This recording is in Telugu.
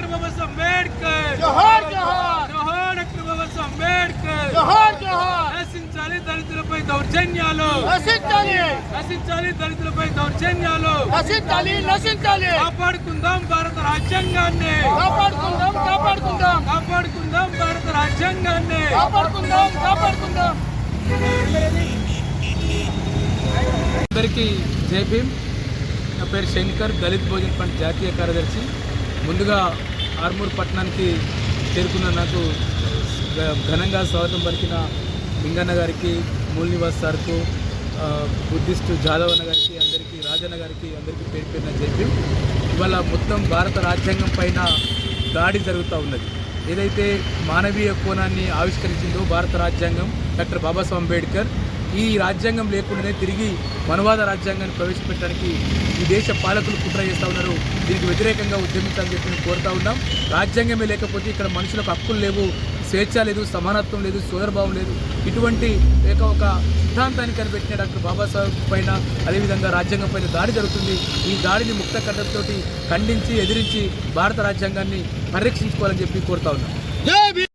డాక్టర్ బాబాసాహెబ్ అంబేద్కర్ జోహార్ జోహార్ జోహార్ డాక్టర్ బాబాసాహెబ్ అంబేద్కర్ జోహార్ జోహార్ నశించాలి దళితులపై దౌర్జన్యాలు నశించాలి నశించాలి దళితులపై దౌర్జన్యాలు నశించాలి నశించాలి కాపాడుకుందాం భారత రాజ్యాంగాన్ని కాపాడుకుందాం కాపాడుకుందాం కాపాడుకుందాం భారత రాజ్యాంగాన్ని కాపాడుకుందాం కాపాడుకుందాం అందరికీ జై భీమ్. నా పేరు శంకర్ దళిత్ భోజన్ ఫండ్ జాతీయ కార్యదర్శి. ముందుగా ఆర్మూర్ పట్టణానికి చేరుకున్న నాకు ఘనంగా స్వాగతం పలికిన లింగన్న గారికి మూల్ నివాస్ సార్కు బుద్ధిస్టు జాదవ్ అన్న గారికి అందరికీ రాజన్న గారికి అందరికీ పేరు పేరున చెప్పి ఇవాళ మొత్తం భారత రాజ్యాంగం పైన దాడి జరుగుతూ ఉన్నది. ఏదైతే మానవీయ కోణాన్ని ఆవిష్కరించిందో భారత రాజ్యాంగం డాక్టర్ బాబాసాహెబ్ అంబేద్కర్ ఈ రాజ్యాంగం లేకుండానే తిరిగి మనవాద రాజ్యాంగాన్ని ప్రవేశపెట్టడానికి ఈ దేశ పాలకులు కుట్ర చేస్తూ ఉన్నారు. దీనికి వ్యతిరేకంగా ఉద్యమించాలని చెప్పి మేము కోరుతా ఉన్నాం. రాజ్యాంగమే లేకపోతే ఇక్కడ మనుషులకు హక్కులు లేవు. స్వేచ్ఛ లేదు సమానత్వం లేదు సోదరభావం లేదు. ఇటువంటి ఏక ఒక సిద్ధాంతాన్ని కనిపెట్టిన డాక్టర్ బాబాసాహెబ్ పైన అదేవిధంగా రాజ్యాంగం పైన దాడి జరుగుతుంది. ఈ దాడిని ముక్త కట్టడంతో ఖండించి ఎదిరించి భారత రాజ్యాంగాన్ని పరిరక్షించుకోవాలని చెప్పి కోరుతా ఉన్నాం.